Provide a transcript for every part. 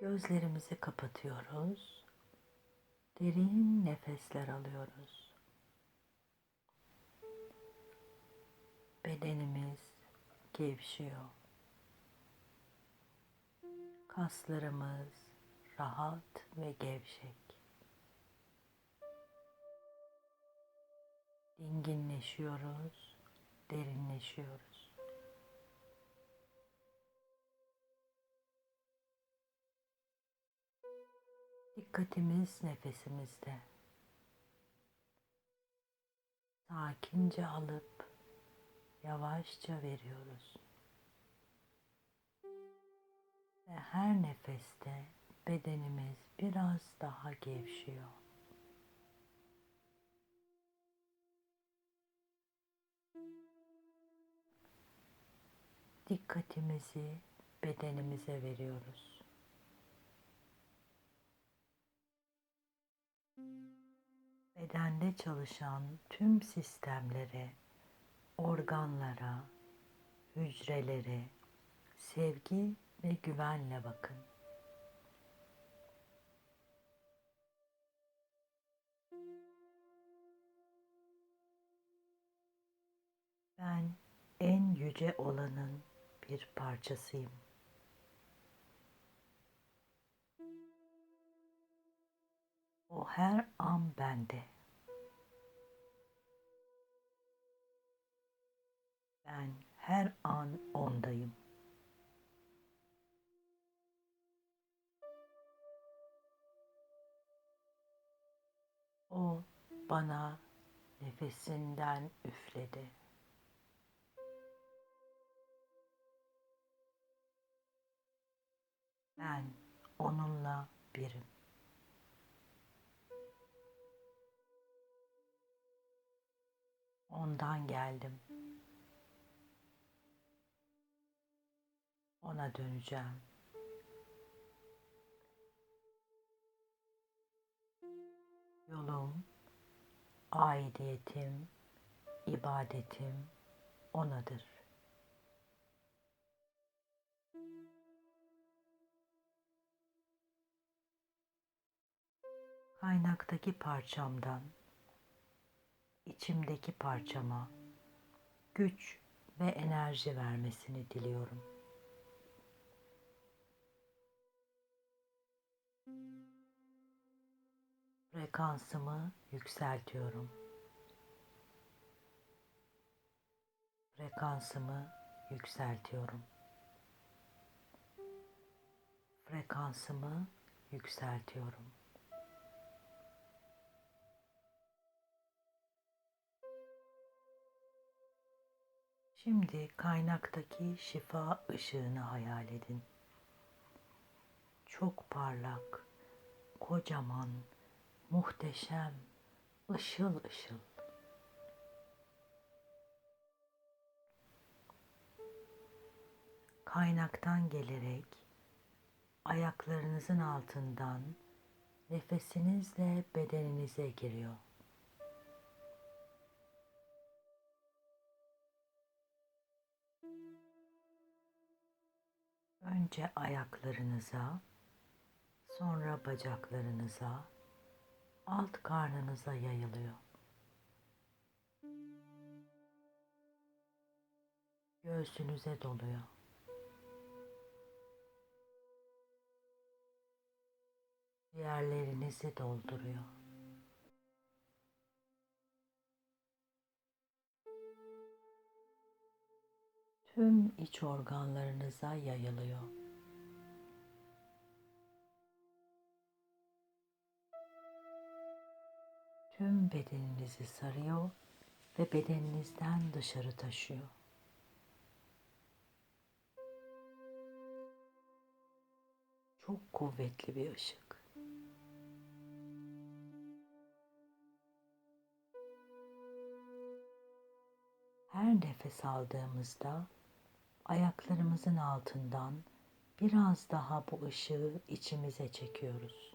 Gözlerimizi kapatıyoruz. Derin nefesler alıyoruz. Bedenimiz gevşiyor. Kaslarımız rahat ve gevşek. Dinginleşiyoruz, derinleşiyoruz. Dikkatimiz nefesimizde. Sakince alıp yavaşça veriyoruz. Ve her nefeste bedenimiz biraz daha gevşiyor. Dikkatimizi bedenimize veriyoruz. Bedende çalışan tüm sistemlere, organlara, hücrelere sevgi ve güvenle bakın. Ben en yüce olanın bir parçasıyım. O her an bende. Ben her an ondayım. O bana nefesinden üfledi. Ben onunla birim. Ondan geldim. Ona döneceğim. Yolum, aidiyetim, ibadetim onadır. Kaynaktaki parçamdan içimdeki parçama güç ve enerji vermesini diliyorum. Frekansımı yükseltiyorum. Frekansımı yükseltiyorum. Frekansımı yükseltiyorum. Şimdi kaynaktaki şifa ışığını hayal edin. Çok parlak, kocaman, muhteşem, ışıl ışıl. Kaynaktan gelerek ayaklarınızın altından nefesinizle bedeninize giriyor. Önce ayaklarınıza, sonra bacaklarınıza, alt karnınıza yayılıyor. Göğsünüze doluyor. Ciğerlerinizi dolduruyor. Tüm iç organlarınıza yayılıyor. Tüm bedeninizi sarıyor ve bedeninizden dışarı taşıyor. Çok kuvvetli bir ışık. Her nefes aldığımızda ayaklarımızın altından biraz daha bu ışığı içimize çekiyoruz.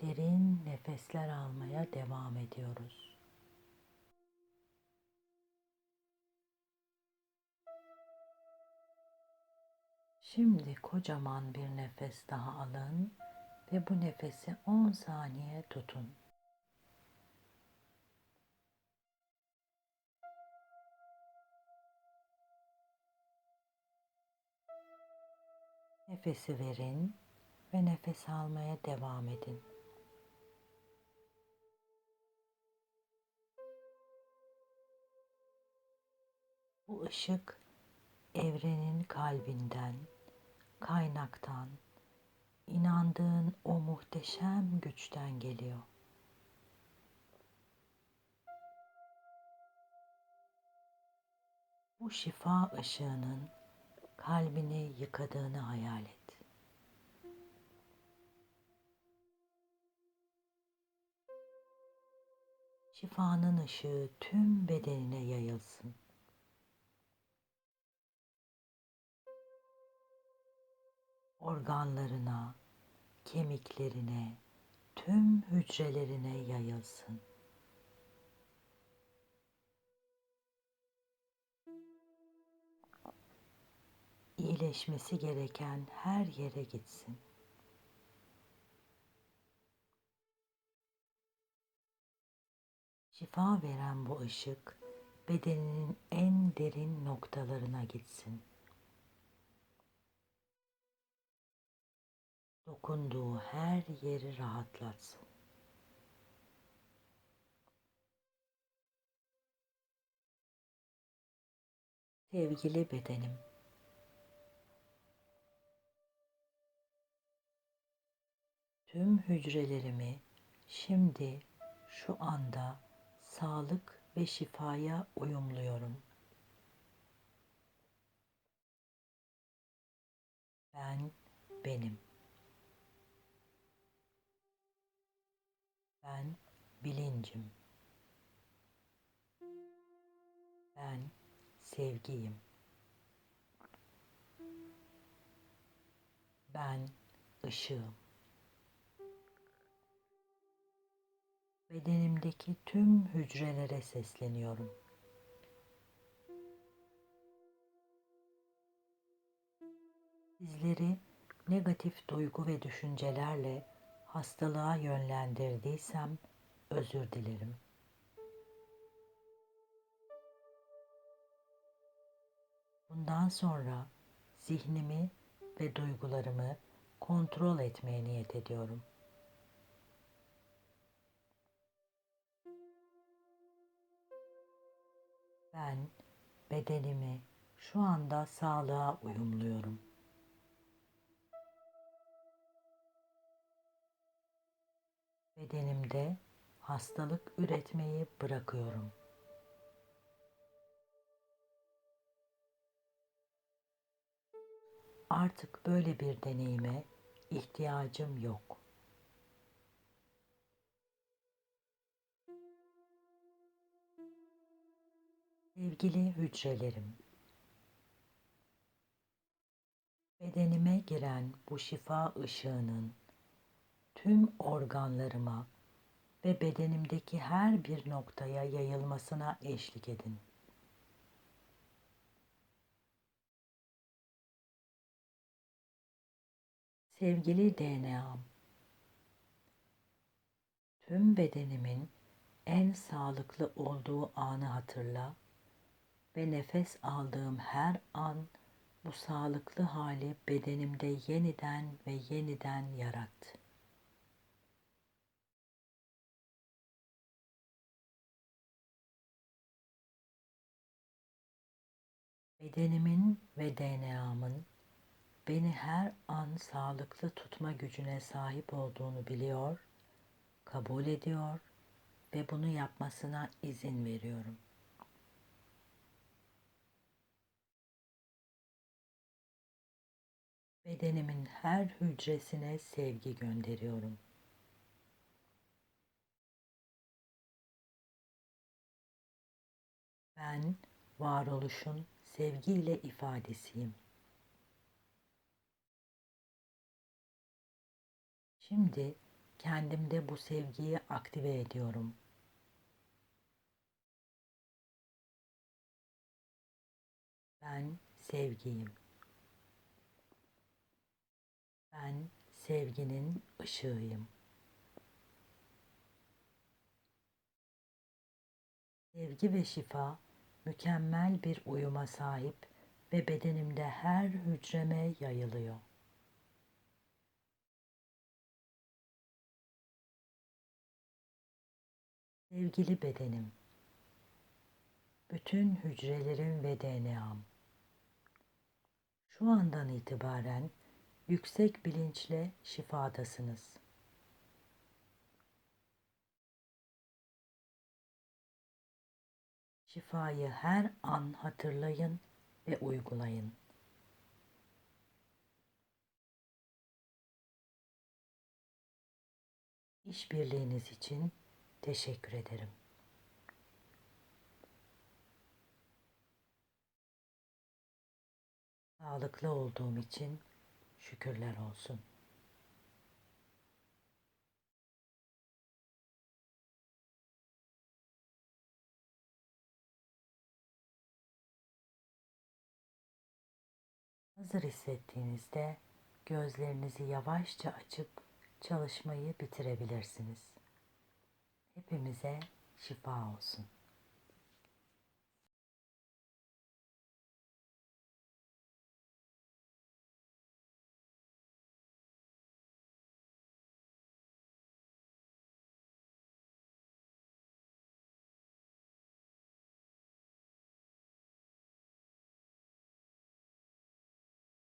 Derin nefesler almaya devam ediyoruz. Şimdi kocaman bir nefes daha alın ve bu nefesi 10 saniye tutun. Nefesi verin ve nefes almaya devam edin. Bu ışık evrenin kalbinden, kaynaktan, inandığın o muhteşem güçten geliyor. Bu şifa ışığının kalbini yıkadığını hayal et. Şifanın ışığı tüm bedenine yayılsın. Organlarına, kemiklerine, tüm hücrelerine yayılsın. İyileşmesi gereken her yere gitsin. Şifa veren bu ışık bedeninin en derin noktalarına gitsin. Dokunduğu her yeri rahatlatsın. Sevgili bedenim, tüm hücrelerimi şimdi şu anda sağlık ve şifaya uyumluyorum. Ben benim. Ben bilincim. Ben sevgiyim. Ben ışığım. Bedenimdeki tüm hücrelere sesleniyorum. Sizleri negatif duygu ve düşüncelerle hastalığa yönlendirdiysem özür dilerim. Bundan sonra zihnimi ve duygularımı kontrol etmeye niyet ediyorum.'' Ben bedenimi şu anda sağlığa uyumluyorum. Bedenimde hastalık üretmeyi bırakıyorum. Artık böyle bir deneyime ihtiyacım yok. Sevgili hücrelerim, bedenime giren bu şifa ışığının tüm organlarıma ve bedenimdeki her bir noktaya yayılmasına eşlik edin. Sevgili DNA'm, tüm bedenimin en sağlıklı olduğu anı hatırla ve nefes aldığım her an bu sağlıklı hali bedenimde yeniden ve yeniden yarat. Bedenimin ve DNA'mın beni her an sağlıklı tutma gücüne sahip olduğunu biliyor, kabul ediyor ve bunu yapmasına izin veriyorum. Bedenimin her hücresine sevgi gönderiyorum. Ben varoluşun sevgiyle ifadesiyim. Şimdi kendimde bu sevgiyi aktive ediyorum. Ben sevgiyim. Ben sevginin ışığıyım. Sevgi ve şifa mükemmel bir uyuma sahip ve bedenimde her hücreme yayılıyor. Sevgili bedenim, bütün hücrelerim ve DNA'm. Şu andan itibaren yüksek bilinçle şifadasınız. Şifayı her an hatırlayın ve uygulayın. İşbirliğiniz için teşekkür ederim. Sağlıklı olduğum için şükürler olsun. Hazır hissettiğinizde gözlerinizi yavaşça açıp çalışmayı bitirebilirsiniz. Hepimize şifa olsun.